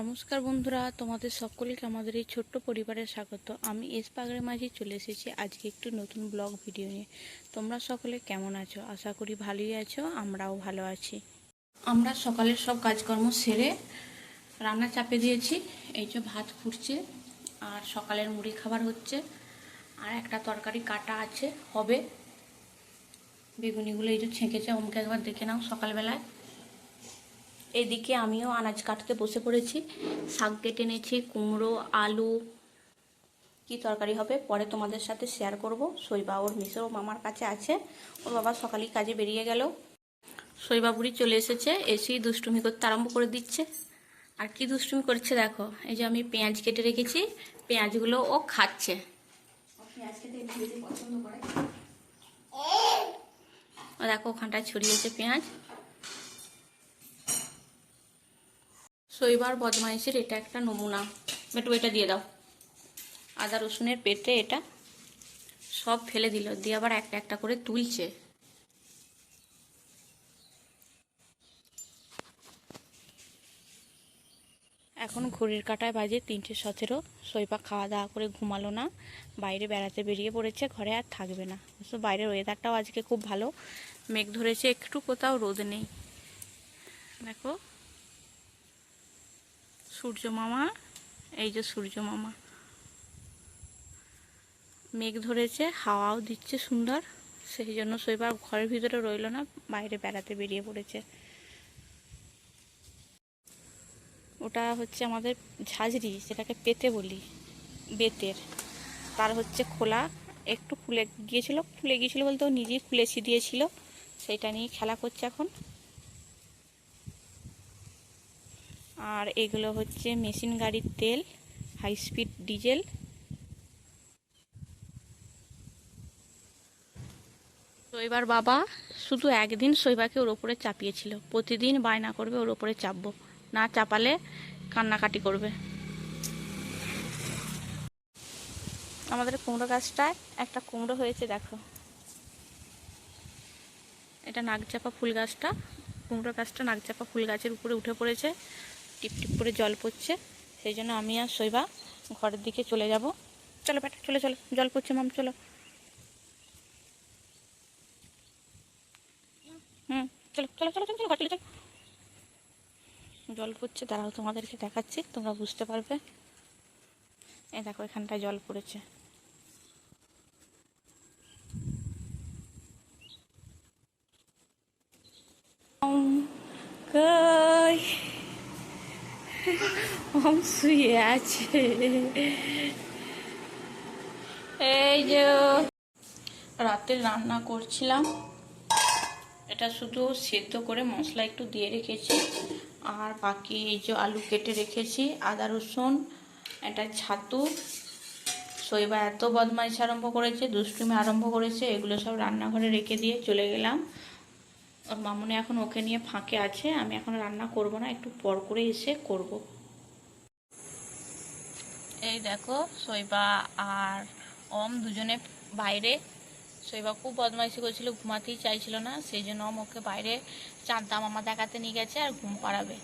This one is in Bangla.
নমস্কার বন্ধুরা, তোমাদের সকলকে আমাদের এই ছোট্ট পরিবারে স্বাগত। আমি এস পাগড়ে মাঝি চলে এসেছি আজকে একটু নতুন ব্লগ ভিডিও নিয়ে। তোমরা সকলে কেমন আছো? আশা করি ভালোই আছো, আমরাও ভালো আছি। আমরা সকালের সব কাজকর্ম সেরে রান্না চাপে দিয়েছি, এই যে ভাত ফুটছে আর সকালের মুড়ি খাবার হচ্ছে আর একটা তরকারি কাটা আছে, হবে। বেগুনিগুলো এই যে ছেঁকেছে অমুকে একবার দেখে নাও সকালবেলায়। এদিকে আমিও আনাজ কাটতে বসে পড়েছি। শাক কেটে নিয়েছি, কুমড়ো, আলু। কি তরকারি হবে পরে তোমাদের সাথে শেয়ার করব। শৈবা ওর মিশো মামার কাছে আছে। ওর বাবা সকালেই কাজে বেরিয়ে গেল। শৈবা বুড়ি চলে এসেছে, এসেই দুষ্টুমি করতে আরম্ভ করে দিচ্ছে। আর কি দুষ্টুমি করছে দেখো, এই যে আমি পেঁয়াজ কেটে রেখেছি, পেঁয়াজগুলো ও খাচ্ছে। দেখো ওখানটায় ছড়িয়েছে পেঁয়াজ। শৈবার বদমাইশের এটা একটা নমুনা। একটু এটা দিয়ে দাও। আদা রসুনের পেটে এটা সব ফেলে দিল, দিয়ে আবার একটা একটা করে তুলছে। এখন ঘড়ির কাটায় বাজে তিনটে সতেরো। শৈবা খাওয়া দাওয়া করে ঘুমালো না। বাইরে বেড়াতে বেরিয়ে পড়েছে, ঘরে আর থাকবে না। অবশ্য বাইরের ওয়েদারটাও আজকে খুব ভালো। মেঘ ধরেছে, একটু কোথাও রোদ নেই। দেখো সূর্য মামা, এই যে সূর্য মামা। মেঘ ধরেছে, হাওয়াও দিচ্ছে সুন্দর। সেই জন্য শৈবার ঘরের ভিতরে রইল না, বাইরে বেড়াতে বেরিয়ে পড়েছে। ওটা হচ্ছে আমাদের ঝাঁঝরি, যেটাকে পেতে বলি, বেতের। তার হচ্ছে খোলা, একটু খুলে গিয়েছিল খুলে গিয়েছিল বলতে ও নিজেই খুলেছি দিয়েছিল সেইটা নিয়ে খেলা করছে এখন। আর এগুলো হচ্ছে মেশিন গাড়ির তেল হাই স্পিড ডিজেল শৈবার বাবা শুধু একদিন শৈবাকে ওর ওপরে চাপিয়েছিল। প্রতিদিন বায়না করবে ওর ওপরে চাপবো। না চাপালে কান্নাকাটি করবে। আমাদের কুমড়ো গাছটায় একটা কুমড়ো হয়েছে, দেখো। এটা নাগচাপা ফুল গাছটা। কুমড়ো গাছটা নাগচাপা ফুল গাছের উপরে উঠে পড়েছে। টিপ টিপ করে জল পড়ছে, সেই জন্য আমি আর শৈবা ঘরের দিকে চলে যাব। চলো বেটা, চলে, চলো, জল পড়ছে মাম, চলো। জল পড়ছে, দাঁড়াও, তোমাদেরকে দেখাচ্ছি, তোমরা বুঝতে পারবে। এই দেখো, এখানটায় জল পড়েছে। কই? শুয়ে আছে এই যে রাতে রান্না করছিলাম, এটা শুধু সেদ্ধ করে মশলা একটু দিয়ে রেখেছি, আর বাকি এই যে আলু কেটে রেখেছি, আদা রসুন এটা ছাতু, শৈবা এত বদমাইশ আরম্ভ করেছে, দুষ্টুমি আরম্ভ করেছে, এগুলো সব রান্নাঘরে রেখে দিয়ে চলে গেলাম। ওর মামুনি এখন ওকে নিয়ে ফাঁকে আছে, আমি এখন রান্না করব না, একটু পর করে এসে করব। এই দেখো, শৈবা আর ওম দুজনে বাইরে। শৈবা খুব বদমাইশি করেছিল, ঘুমাতেই চাইছিল না, সেই জন্য ওম ওকে বাইরে চাঁদা মামা দেখাতে নিয়ে গেছে আর ঘুম পাড়াবে।